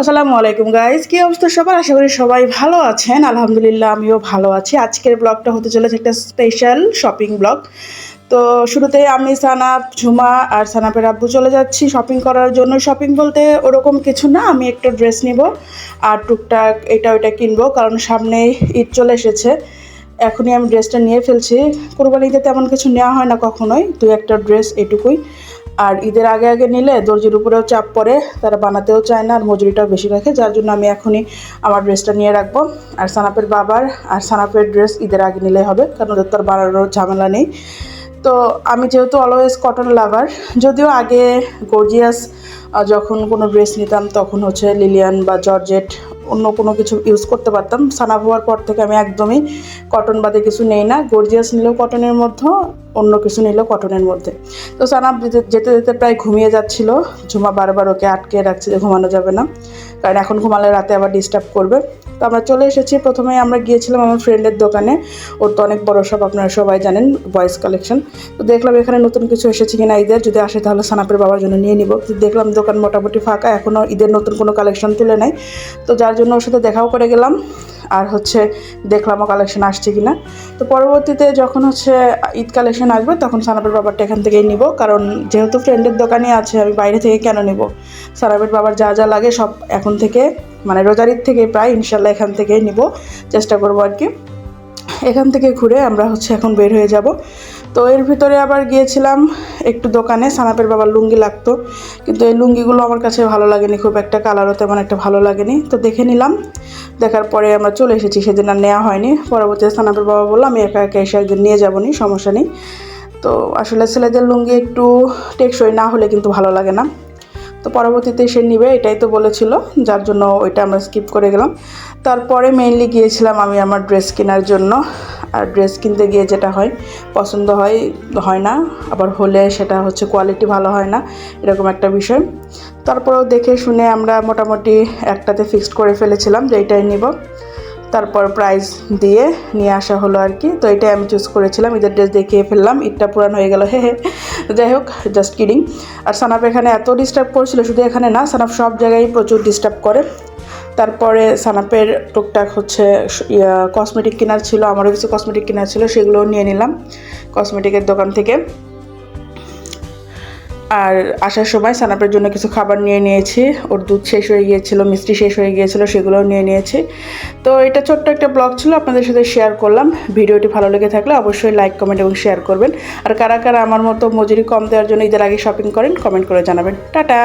আসসালামু আলাইকুম গাইজ কি অবস্থা সবার? আশা করি সবাই ভালো আছেন। আলহামদুলিল্লাহ, আমিও ভালো আছি। আজকের ব্লগটা হতে চলেছে একটা স্পেশাল শপিং ব্লগ তো শুরুতে আমি সানাপ, ঝুমা আর সানাপের আব্বু চলে যাচ্ছি শপিং করার জন্য। শপিং বলতে ওরকম কিছু না, আমি একটা ড্রেস নিব আর টুকটাক এটা ওইটা কিনবো, কারণ সামনে ঈদ চলে এসেছে। এখনই আমি ড্রেসটা নিয়ে ফেলছি। কোরবানিতে তেমন কিছু নেওয়া হয় না কখনোই দু একটা ড্রেস এটুকুই। আর ঈদের আগে আগে নিলে দর্জির উপরেও চাপ পড়ে, তারা বানাতেও চায় না আর মজুরিটাও বেশি রাখে, যার জন্য আমি এখনই আমার ড্রেসটা নিয়ে রাখব। আর সানাপের বাবার আর সানাপের ড্রেস ঈদের আগে নিলে হবে, কারণ ওদের তো আর বানানোর ঝামেলা নেই। তো আমি যেহেতু অলওয়েজ কটন লাভার যদিও আগে গর্জিয়াস যখন কোনো ড্রেস নিতাম তখন হচ্ছে লিলিয়ান বা জর্জেট অন্য কোনো কিছু ইউজ করতে পারতাম। সানা হওয়ার পর থেকে আমি একদমই কটন বাদে কিছু নেই না গর্জিয়াস নিলেও কটনের মধ্যে, অন্য কিছু নিলেও কটনের মধ্যে। তো সানাব যেতে যেতে প্রায় ঘুমিয়ে যাচ্ছিল। ঝুমা বারবার ওকে আটকে রাখছে যে ঘুমানো যাবে না। কারণ এখন ঘুমালে রাতে আবার ডিস্টার্ব করবে। তো আমরা চলে এসেছি। প্রথমে আমরা গিয়েছিলাম আমার ফ্রেন্ডের দোকানে। ওর তো অনেক বড় সব আপনারা সবাই জানেন বয়েস কালেকশন তো দেখলাম এখানে নতুন কিছু এসেছে কিনা ঈদের। যদি আসে তাহলে সানাপের বাবার জন্য নিয়ে নিব। তো দেখলাম দোকান মোটামুটি ফাঁকা এখনও ঈদের নতুন কোনো কালেকশন তুলে নাই। তো যার জন্য ওর সাথে দেখাও করে গেলাম। আর হচ্ছে দেখলামও কালেকশন আসছে কি না তো পরবর্তীতে যখন হচ্ছে ঈদ কালেকশন আসবে, তখন সানাপের বাবারটা এখান থেকেই নিব। কারণ যেহেতু ফ্রেন্ডের দোকানে আছে, আমি বাইরে থেকে কেন নিব? সানাপের বাবার যা যা লাগে সব এখন থেকে মানে রোজার ঈদ থেকে প্রায় ইনশাল্লাহ এখান থেকেই নিব, চেষ্টা করব আর কি। এখান থেকে ঘুরে আমরা হচ্ছে এখন বের হয়ে যাব। তো এর ভিতরে আবার গিয়েছিলাম একটু দোকানে, সানাপের বাবার লুঙ্গি লাগতো। কিন্তু এই লুঙ্গিগুলো আমার কাছে ভালো লাগেনি, খুব একটা কালারও তেমন একটা ভালো লাগেনি। তো দেখে নিলাম, দেখার পরে আমরা চলে এসেছি, সেদিন আর নেওয়া হয়নি। পরবর্তীতে সানাপের বাবা বলল, আমি একা একা এসে একদিন নিয়ে যাব নি সমস্যা নেই। তো আসলে ছেলেদের লুঙ্গি একটু টেকসই না হলে কিন্তু ভালো লাগে না। তো পরবর্তীতে সে নিবে, এটাই তো বলেছিল, যার জন্য ওইটা আমরা স্কিপ করে গেলাম। তারপরে মেইনলি গিয়েছিলাম আমি আমার ড্রেস কেনার জন্য, আর ড্রেস কিনতে গিয়ে যেটা হয়, পছন্দ হয় হয় না, আবার হলে সেটা হচ্ছে কোয়ালিটি ভালো হয় না, এরকম একটা বিষয়। তারপরেও দেখে শুনে আমরা মোটামুটি একটাতে ফিক্সড করে ফেলেছিলাম যে এইটাই নিব। তারপর প্রাইস দিয়ে নিয়ে আসা হলো আর কি তো এটাই আমি চুজ করেছিলাম, ঈদের ড্রেস দেখিয়ে ফেললাম, ঈদটা পুরান হয়ে গেল, হে হে। যাই হোক জাস্ট কিডিং আর সানাপ এখানে এত ডিস্টার্ব করছিল, শুধু এখানে না সানাপ সব জায়গায় প্রচুর ডিস্টার্ব করে। তারপরে সানাপের টুকটাক হচ্ছে কসমেটিক কেনার ছিল, আমারও কিছু কসমেটিক কেনার ছিল, সেগুলোও নিয়ে নিলাম কসমেটিকের দোকান থেকে। আর আসার সময় সানাপের জন্য কিছু খাবার নিয়ে নিয়েছি। ওর দুধ শেষ হয়ে গিয়েছিল, মিষ্টি শেষ হয়ে গিয়েছিল, সেগুলোও নিয়ে নিয়েছি। তো এটা ছোট্ট একটা ব্লগ ছিল, আপনাদের সাথে শেয়ার করলাম। ভিডিওটি ভালো লেগে থাকলে অবশ্যই লাইক কমেন্ট এবং শেয়ার করবেন। আর কারা কারা আমার মতো মজুরি কম দেওয়ার জন্য ঈদের আগে শপিং করেন কমেন্ট করে জানাবেন। টাটা!